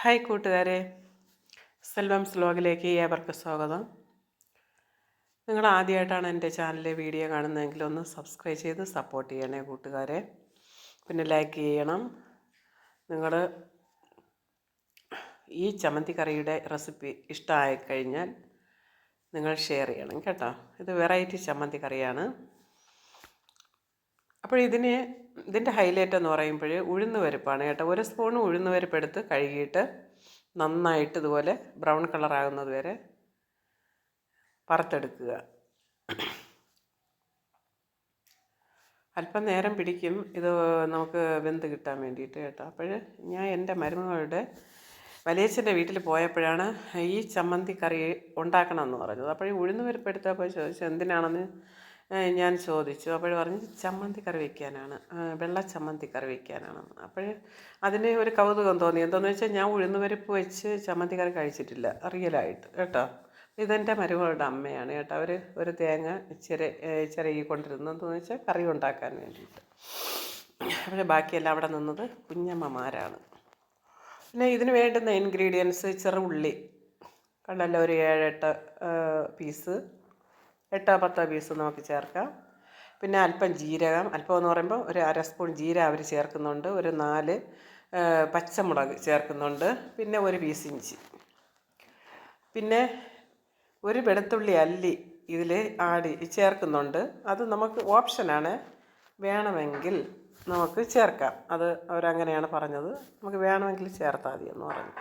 Hi കൂട്ടുകാരെ. സെൽവം സ്ലോഗിലേക്ക് ഏവർക്ക് സ്വാഗതം. നിങ്ങൾ ആദ്യമായിട്ടാണ് എന്റെ ചാനലിലെ വീഡിയോ കാണുന്നതെങ്കിൽ ഒന്ന് സബ്സ്ക്രൈബ് ചെയ്ത് സപ്പോർട്ട് ചെയ്യണേ കൂട്ടുകാരെ. പിന്നെ ലൈക്ക് ചെയ്യണം. നിങ്ങൾ ഈ ചമ്മന്തി കറിയുടെ റെസിപ്പി ഇഷ്ടമായി കഴിഞ്ഞാൽ നിങ്ങൾ ഷെയർ ചെയ്യണം കേട്ടോ. ഇത് വെറൈറ്റി ചമ്മന്തി കറിയാണ് അപ്പോൾ ഇതിന് ഇതിന്റെ ഹൈലൈറ്റ് എന്ന് പറയുമ്പോൾ ഉഴുന്ന് പരിപ്പാണ് കേട്ടോ. ഒരു സ്പൂൺ ഉഴുന്ന് പരിപ്പ് എടുത്ത് കഴുകിയിട്ട് നന്നായിട്ട് ഇതുപോലെ ബ്രൗൺ കളറാകുന്നത് വരെ പറത്തെടുക്കുക അല്പം നേരം പിടിക്കും. ഇത് നമുക്ക് വെന്ത് കിട്ടാൻ വേണ്ടിയിട്ട് കേട്ടോ. അപ്പോൾ ഞാൻ എന്റെ മരുമകളുടെ വലിയച്ഛന്റെ വീട്ടിൽ പോയപ്പോഴാണ് ഈ ചമ്മന്തി കറി ഉണ്ടാക്കണമെന്ന് പറഞ്ഞത്. അപ്പോൾ ഉഴുന്ന് പരിപ്പെടുത്തപ്പോൾ ചോദിച്ചു എന്തിനാണെന്ന്? ഞാൻ ചോദിച്ചു. അപ്പോൾ പറഞ്ഞു ചമ്മന്തി കറി വയ്ക്കാനാണ് വെള്ള ചമ്മന്തി കറി വയ്ക്കാനാണ് അപ്പോൾ അതിന് ഒരു കൗതുകം തോന്നി. എന്താണെന്ന് വെച്ചാൽ ഞാൻ ഉഴുന്നുപരിപ്പ് വെച്ച് ചമ്മന്തി കറി കഴിച്ചിട്ടില്ല. റിയലായിട്ട് കേട്ടോ. ഇതെന്റെ മരുമകളുടെ അമ്മയാണ് കേട്ടോ. അവർ ഒരു തേങ്ങ ചെറിയ ചെറിയ ചിരകി കൊണ്ടിരുന്നതെന്ന് വെച്ചാൽ കറി ഉണ്ടാക്കാൻ വേണ്ടിയിട്ട്. അപ്പോൾ ബാക്കിയെല്ലാം അവിടെ നിന്നത് കുഞ്ഞമ്മമാരാണ്. പിന്നെ ഇതിന് വേണ്ടുന്ന ഇൻഗ്രീഡിയൻസ് ചെറുള്ളി കണ്ടല്ലോ ഒരു ഏഴെട്ട് പീസ് എട്ടോ പത്തോ പീസ് നമുക്ക് ചേർക്കാം. പിന്നെ അല്പം ജീരകം അല്പം എന്ന് പറയുമ്പോൾ ഒരു അര സ്പൂൺ ജീരകം അവർ ചേർക്കുന്നുണ്ട്. ഒരു നാല് പച്ചമുളക് ചേർക്കുന്നുണ്ട്. പിന്നെ ഒരു പീസ് ഇഞ്ചി. പിന്നെ ഒരു വെളുത്തുള്ളി അല്ലി ഇതിൽ ആടി ചേർക്കുന്നുണ്ട്. അത് നമുക്ക് ഓപ്ഷനാണ് വേണമെങ്കിൽ നമുക്ക് ചേർക്കാം. അത് അവരങ്ങനെയാണ് പറഞ്ഞത്. നമുക്ക് വേണമെങ്കിൽ ചേർത്താൽ മതി എന്ന് പറഞ്ഞു.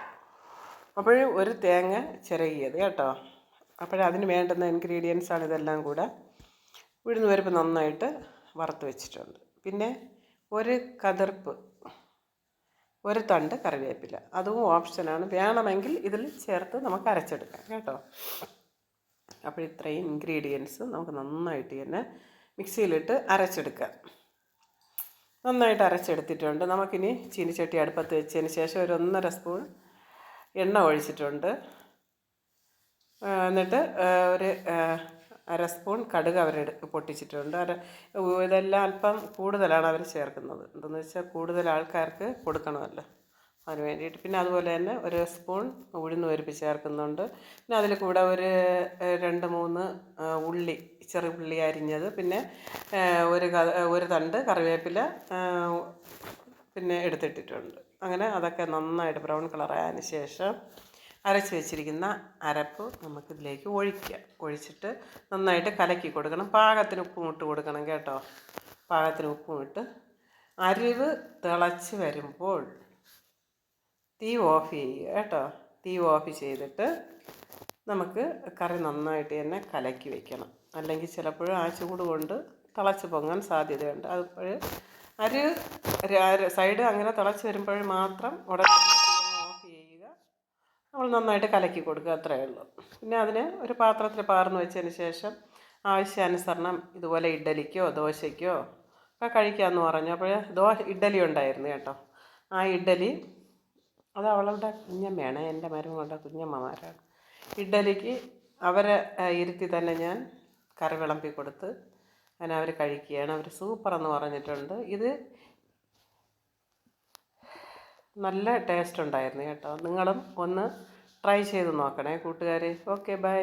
അപ്പോഴും ഒരു തേങ്ങ ചിരകിയത് കേട്ടോ. അപ്പോഴതിന് വേണ്ടുന്ന ഇൻഗ്രീഡിയൻസ് ആണ് ഇതെല്ലാം കൂടെ ഉഴുന്ന് പരിപ്പ് നന്നായിട്ട് വറുത്ത് വെച്ചിട്ടുണ്ട്. പിന്നെ ഒരു കതിർപ്പ് ഒരു തണ്ട് കറിവേപ്പില അതും ഓപ്ഷനാണ് വേണമെങ്കിൽ ഇതിൽ ചേർത്ത് നമുക്ക് അരച്ചെടുക്കാം കേട്ടോ. അപ്പോൾ ഇത്രയും ഇൻഗ്രീഡിയൻസ് നമുക്ക് നന്നായിട്ട് തന്നെ മിക്സിയിലിട്ട് അരച്ചെടുക്കാം. നന്നായിട്ട് അരച്ചെടുത്തിട്ടുണ്ട്. നമുക്കിനി ചീനിച്ചട്ടി അടുപ്പത്ത് വെച്ചതിന് ശേഷം ഒരു ഒന്നര സ്പൂൺ എണ്ണ ഒഴിച്ചിട്ടുണ്ട്. എന്നിട്ട് ഒരു അര സ്പൂൺ കടുക് അവർ പൊട്ടിച്ചിട്ടുണ്ട്. അര ഇതെല്ലാം അല്പം കൂടുതലാണ് അവർ ചേർക്കുന്നത്. എന്തെന്ന് വെച്ചാൽ കൂടുതൽ ആൾക്കാർക്ക് കൊടുക്കണമല്ലോ. അതിന് വേണ്ടിയിട്ട്. പിന്നെ അതുപോലെ തന്നെ ഒരു സ്പൂൺ ഉഴുന്ന് പരിപ്പ് ചേർക്കുന്നുണ്ട്. പിന്നെ അതിൽ കൂടെ ഒരു രണ്ട് മൂന്ന് ഉള്ളി ചെറു ഉള്ളി അരിഞ്ഞത്. പിന്നെ ഒരു ഒരു തണ്ട് കറിവേപ്പില പിന്നെ എടുത്തിട്ടിട്ടുണ്ട്. അങ്ങനെ അതൊക്കെ നന്നായിട്ട് ബ്രൗൺ കളറായതിന് ശേഷം അരച്ച് വെച്ചിരിക്കുന്ന അരപ്പ് നമുക്കിതിലേക്ക് ഒഴിക്കുക. ഒഴിച്ചിട്ട് നന്നായിട്ട് കലക്കി കൊടുക്കണം. പാകത്തിന് ഉപ്പും ഇട്ട് കൊടുക്കണം കേട്ടോ. പാകത്തിന് ഉപ്പും ഇട്ട് അരിവ് തിളച്ച് വരുമ്പോൾ തീ ഓഫ് ചെയ്യുക കേട്ടോ. തീ ഓഫ് ചെയ്തിട്ട് നമുക്ക് കറി നന്നായിട്ട് തന്നെ കലക്കി വെക്കണം. അല്ലെങ്കിൽ ചിലപ്പോൾ ആ ചൂട് കൊണ്ട് തിളച്ച് പൊങ്ങാൻ സാധ്യതയുണ്ട്. അപ്പോൾ അരി സൈഡ് അങ്ങനെ തിളച്ച് വരുമ്പോൾ മാത്രം ഉടനെ നമ്മൾ നന്നായിട്ട് കലക്കി കൊടുക്കുക അത്രയേ ഉള്ളൂ. പിന്നെ അതിന് ഒരു പാത്രത്തിൽ പാർന്ന് വെച്ചതിന് ശേഷം ആവശ്യാനുസരണം ഇതുപോലെ ഇഡ്ഡലിക്കോ ദോശയ്ക്കോ ഒക്കെ കഴിക്കാമെന്ന് പറഞ്ഞു. അപ്പോൾ ദോ ഇഡ്ഡലി ഉണ്ടായിരുന്നു കേട്ടോ. ആ ഇഡ്ഡലി അത് അവളുടെ കുഞ്ഞമ്മയാണ് എന്റെ മരുമകളുടെ കുഞ്ഞമ്മമാരാണ്. ഇഡ്ഡലിക്ക് അവരെ ഇരുത്തി തന്നെ ഞാൻ കറി വിളമ്പി കൊടുത്ത് അങ്ങനെ അവർ കഴിക്കുകയാണ്. അവർ സൂപ്പറെന്ന് പറഞ്ഞിട്ടുണ്ട്. ഇത് നല്ല ടേസ്റ്റ് ഉണ്ടായിരുന്നു കേട്ടോ. നിങ്ങളും ഒന്ന് ട്രൈ ചെയ്ത് നോക്കണേ കൂട്ടുകാരെ. Okay bye